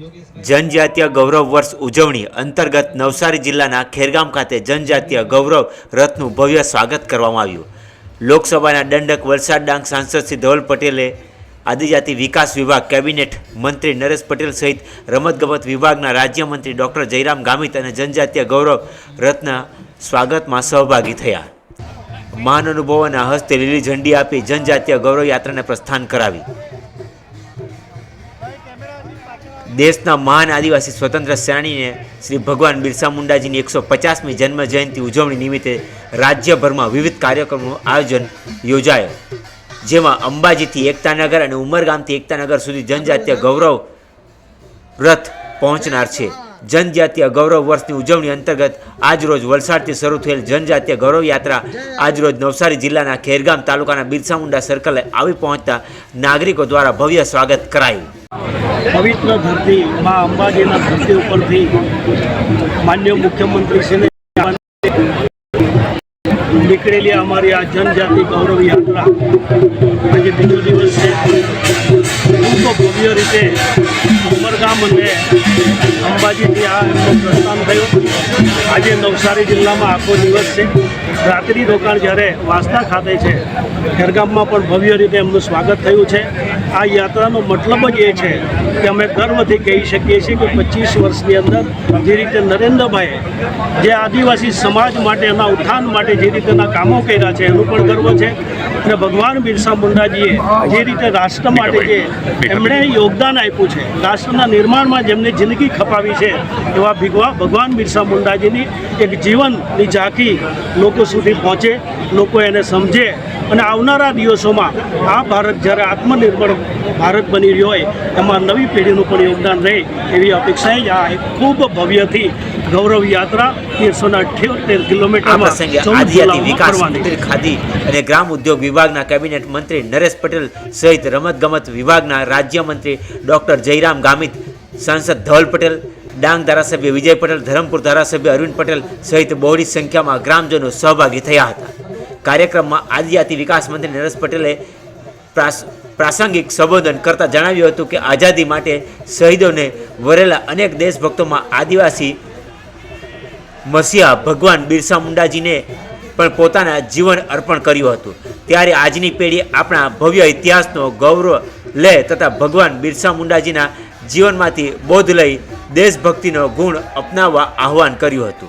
જનજાતીય ગૌરવ વર્ષ ઉજવણી અંતર્ગત નવસારી જિલ્લાના ખેરગામ ખાતે જનજાતીય ગૌરવ રથનું ભવ્ય સ્વાગત કરવામાં આવ્યું. લોકસભાના દંડક વલસાડ ડાંગ સાંસદ શ્રી ધવલ પટેલે આદિજાતિ વિકાસ વિભાગ કેબિનેટ મંત્રી નરેશ પટેલ સહિત રમતગમત વિભાગના રાજ્યમંત્રી ડૉક્ટર જયરામ ગામિત અને જનજાતીય ગૌરવ રથના સ્વાગતમાં સહભાગી થયા. મહાનુભાવોના હસ્તે લીલી ઝંડી આપી જનજાતીય ગૌરવ યાત્રાને પ્રસ્થાન કરાવી. દેશના મહાન આદિવાસી સ્વતંત્ર સેનાનીને શ્રી ભગવાન બિરસા મુંડાજીની એકસો પચાસમી જન્મ જયંતિ ઉજવણી નિમિત્તે રાજ્યભરમાં વિવિધ કાર્યક્રમોનું આયોજન યોજાયો. જેમાં અંબાજીથી એકતાનગર અને ઉમરગામથી એકતાનગર સુધી જનજાતીય ગૌરવ રથ પહોંચનાર છે. જનજાતીય ગૌરવ વર્ષની ઉજવણી અંતર્ગત આજરોજ વલસાડથી શરૂ થયેલ જનજાતીય ગૌરવ યાત્રા આજરોજ નવસારી જિલ્લાના ખેરગામ તાલુકાના બિરસા મુંડા સર્કલે આવી પહોંચતા નાગરિકો દ્વારા ભવ્ય સ્વાગત કરાયું. પવિત્ર ધરતી મા અંબાજીના ધરતી ઉપરથી માન્ય મુખ્યમંત્રીશ્રીને નીકળેલી અમારી આ જનજાતિ ગૌરવ યાત્રા આજે બીજો દિવસ છે. ખૂબ ભવ્ય રીતે ઉમરગામ અને અંબાજીથી આ એમનું પ્રસ્થાન થયું. આજે નવસારી જિલ્લામાં આખો દિવસ છે. રાત્રિ રોકાણ જ્યારે વાસ્તા ખાતે છે ખેરગામમાં પણ ભવ્ય રીતે એમનું સ્વાગત થયું છે. આ યાત્રાનો મતલબ જ એ છે કે અમે ગર્વથી કહી શકીએ છીએ કે પચીસ વર્ષની અંદર જે રીતે નરેન્દ્રભાઈએ જે આદિવાસી સમાજ માટે એના ઉત્થાન માટે જે રીતેના કામો કર્યા છે એનું પણ ગર્વ છે. અને ભગવાન બિરસા મુંડાજીએ જે રીતે રાષ્ટ્ર માટે જે એમણે યોગદાન આપ્યું છે રાષ્ટ્રના નિર્માણમાં જેમને જિંદગી ખપાવી છે, એવા ભીગવા ભગવાન બિરસા મુંડાજીની એક જીવનની ઝાંખી લોકો સુધી પહોંચે, લોકો એને સમજે અને આવનારા દિવસોમાં આ ભારત જ્યારે આત્મનિર્ભર ભારત બની રહ્યો હોય, એમાં નવી પેઢીનું પણ યોગદાન રહે એવી અપેક્ષાએ આ એક ખૂબ ભવ્યથી ગૌરવ યાત્રા તેરસોના અઠ્યોતેર કિલોમીટર ખાદી અને ગ્રામ ઉદ્યોગ વિભાગના કેબિનેટ મંત્રી નરેશ પટેલ સહિત રમતગમત વિભાગના રાજ્યમંત્રી ડોક્ટર જયરામ ગામિત સાંસદ ધવલ પટેલ ડાંગ ધારાસભ્ય વિજય પટેલ ધરમપુર ધારાસભ્ય અરવિંદ પટેલ સહિત બહોળી સંખ્યામાં ગ્રામજનો સહભાગી થયા હતા. કાર્યક્રમમાં આદિજાતિ વિકાસ મંત્રી નરેશ પટેલે પ્રાસંગિક સંબોધન કરતાં જણાવ્યું હતું કે આઝાદી માટે શહીદોને વરેલા અનેક દેશભક્તોમાં આદિવાસી મસીહા ભગવાન બિરસા મુંડાજીને પણ પોતાના જીવન અર્પણ કર્યું હતું. ત્યારે આજની પેઢી આપણા ભવ્ય ઇતિહાસનો ગૌરવ લે તથા ભગવાન બિરસા મુંડાજીના જીવનમાંથી બોધ લઈ દેશભક્તિનો ગુણ અપનાવવા આહવાન કર્યું હતું.